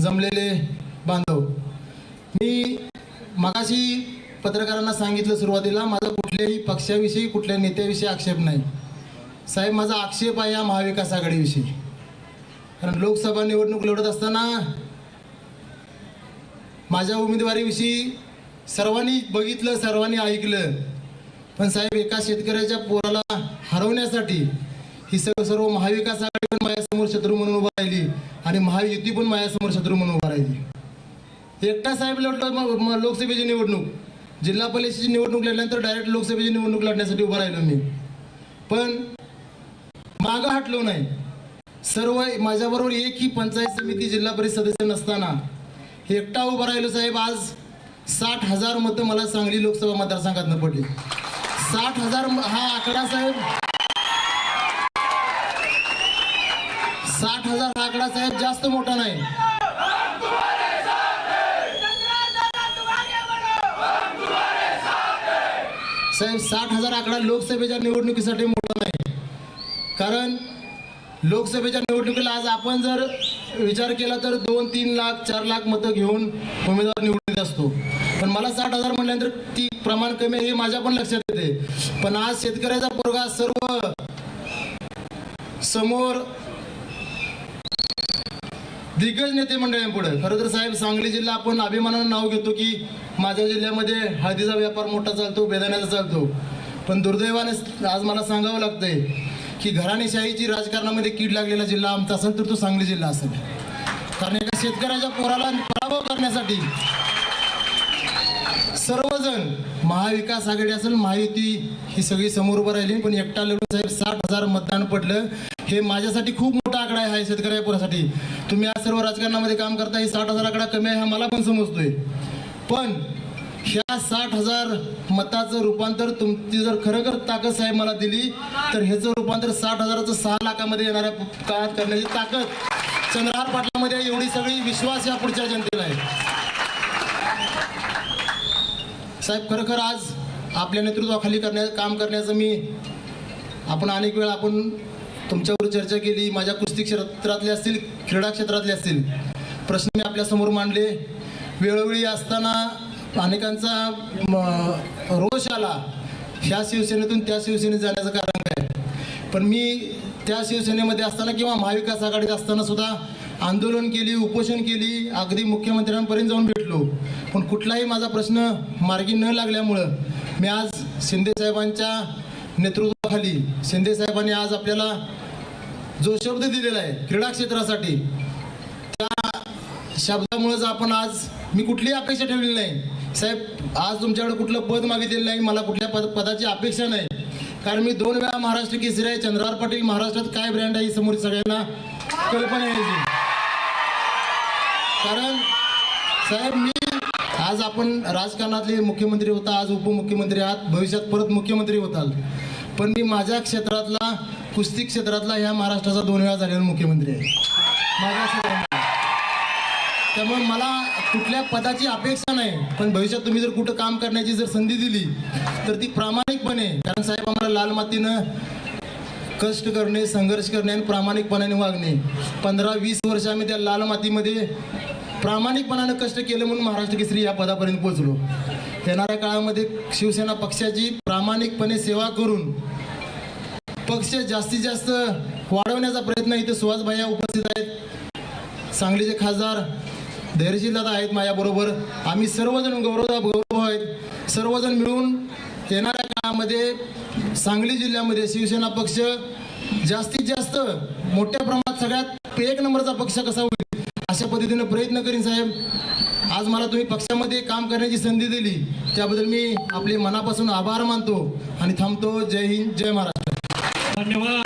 जमलेले बांधव. मी मगाशी पत्रकारांना सांगितलं सुरुवातीला माझा कुठल्याही पक्षाविषयी कुठल्या नेत्याविषयी आक्षेप नाही. साहेब माझा आक्षेप आहे या महाविकास आघाडीविषयी. कारण लोकसभा निवडणूक लढत असताना माझ्या उमेदवारीविषयी सर्वांनी बघितलं सर्वांनी ऐकलं. पण साहेब एका शेतकऱ्याच्या पोराला हरवण्यासाठी ही सर्व सर्व महाविकास आघाडी पण माझ्यासमोर शत्रू म्हणून उभा राहिली आणि महायुती पण माझ्यासमोर शत्रू म्हणून उभा राहिली. एकटा साहेब लढला म- लोकसभेची निवडणूक. जिल्हा परिषदेची निवडणूक लढल्यानंतर डायरेक्ट लोकसभेची निवडणूक लढण्यासाठी उभा राहिलो मी. पण मागं हटलो नाही. सर्व माझ्याबरोबर एकही पंचायत समिती जिल्हा परिषद सदस्य नसताना एकटा उभा राहिलो साहेब. आज साठ हजार मतं मला सांगली लोकसभा मतदारसंघातनं पडली. साठ हजार म- हा आकडा साहेब साठ हजार आकडा साहेब जास्त मोठा नाही. साहेब साठ हजार आकडा लोकसभेच्या निवडणुकीसाठी मोठा नाही. कारण लोकसभेच्या निवडणुकीला आज आपण जर विचार केला तर दोन तीन लाख चार लाख मतं घेऊन उमेदवार निवडून असतो. पण मला साठ हजार म्हटल्यानंतर ती प्रमाण कमी आहे हे माझ्या पण लक्षात येते. पण आज शेतकऱ्याचा पोरगा सर्व समोर दिग्गज नेते मंडळींपुढे खरं तर साहेब सांगली जिल्हा आपण अभिमानानं नाव घेतो की माझ्या जिल्ह्यामध्ये हळदीचा व्यापार मोठा चालतो बेदाण्याचा चालतो. पण दुर्दैवाने आज मला सांगावं लागतंय की घराणेशाहीची राजकारणामध्ये कीड लागलेला जिल्हा आमचा असेल तर तो सांगली जिल्हा असेल. कारण एका शेतकऱ्याच्या पोराला पराभव करण्यासाठी सर्वजण महाविकास आघाडी असेल महायुती ही सगळी समोर उभं राहिली. पण एकटा लढून साहेब साठ हजार मतदान पडलं. हे माझ्यासाठी खूप आकडा आहे हा शेतकऱ्या पुरासाठी. तुम्ही आज सर्व राजकारणामध्ये काम करता ही साठ हजार आकडा कमी आहे हा मला पण समजतोय. पण ह्या साठ हजार मताचं रूपांतर तुमची जर खरोखर ताकद साहेब मला दिली तर ह्याचं रूपांतर साठ हजाराचं सहा लाखामध्ये येणाऱ्या काळात करण्याची ताकद चंद्रहार पाटलामध्ये एवढी सगळी विश्वास या पुढच्या जनतेला आहे. साहेब खरोखर आज आपल्या नेतृत्वाखाली करण्या काम करण्याचं मी आपण अनेक वेळा आपण तुमच्यावर चर्चा केली माझ्या कुस्ती क्षेत्रातले असतील क्रीडा क्षेत्रातले असतील प्रश्न मी आपल्यासमोर मांडले. वेळोवेळी असताना अनेकांचा म, रोष आला. ह्या शिवसेनेतून त्या शिवसेनेत जाण्याचं कारण काय? पण मी त्या शिवसेनेमध्ये असताना किंवा महाविकास आघाडीत असताना सुद्धा आंदोलन केली उपोषण केली अगदी मुख्यमंत्र्यांपर्यंत जाऊन भेटलो. पण कुठलाही माझा प्रश्न मार्गी न लागल्यामुळं मी आज शिंदेसाहेबांच्या नेतृत्वाखाली शिंदेसाहेबांनी आज आपल्याला जो शब्द दिलेला आहे क्रीडा क्षेत्रासाठी त्या शब्दामुळेच आपण आज मी कुठलीही अपेक्षा ठेवलेली नाही. साहेब आज तुमच्याकडे कुठलं पद मागितलेलं नाही मला कुठल्या पद पदाची अपेक्षा नाही. कारण मी दोन वेळा महाराष्ट्र केसरी आहे चंद्रार पाटील महाराष्ट्रात काय ब्रँड आहे ही समोर सगळ्यांना कल्पना यायची. कारण साहेब मी आज आपण राजकारणातले मुख्यमंत्री होता आज उपमुख्यमंत्री आहात भविष्यात परत मुख्यमंत्री होताल. पण मी माझ्या क्षेत्रातला कुस्ती क्षेत्रातला ह्या महाराष्ट्राचा दोन वेळा झालेला मुख्यमंत्री आहे. माझ्या त्यामुळे मला कुठल्या पदाची अपेक्षा नाही. पण भविष्यात तुम्ही जर कुठं काम करण्याची जर संधी दिली तर ती प्रामाणिकपणे कारण साहेब आम्हाला लाल मातीनं कष्ट करणे संघर्ष करणे आणि प्रामाणिकपणाने वागणे. पंधरा वीस वर्ष आम्ही त्या लाल मातीमध्ये प्रामाणिकपणानं कष्ट केलं म्हणून महाराष्ट्र केसरी या पदापर्यंत पोहोचलो. येणाऱ्या काळामध्ये शिवसेना पक्षाची प्रामाणिकपणे सेवा करून पक्ष जास्तीत जास्त वाढवण्याचा प्रयत्न इथे सुहास भैया उपस्थित आहेत. सांगलीचे खासदार धैर्यशील आहेत माझ्याबरोबर आम्ही सर्वजण गौरव गौरव आहेत. सर्वजण मिळून येणाऱ्या काळामध्ये सांगली जिल्ह्यामध्ये शिवसेना पक्ष जास्तीत जास्त मोठ्या प्रमाणात सगळ्यात एक नंबरचा पक्ष कसा होईल अशा पद्धतीनं प्रयत्न करीन साहेब. आज मला तुम्ही पक्षामध्ये काम करण्याची संधी दिली. त्याबद्दल मी आपले मनापासून आभार मानतो आणि थांबतो. जय हिंद जय महाराज धन्यवाद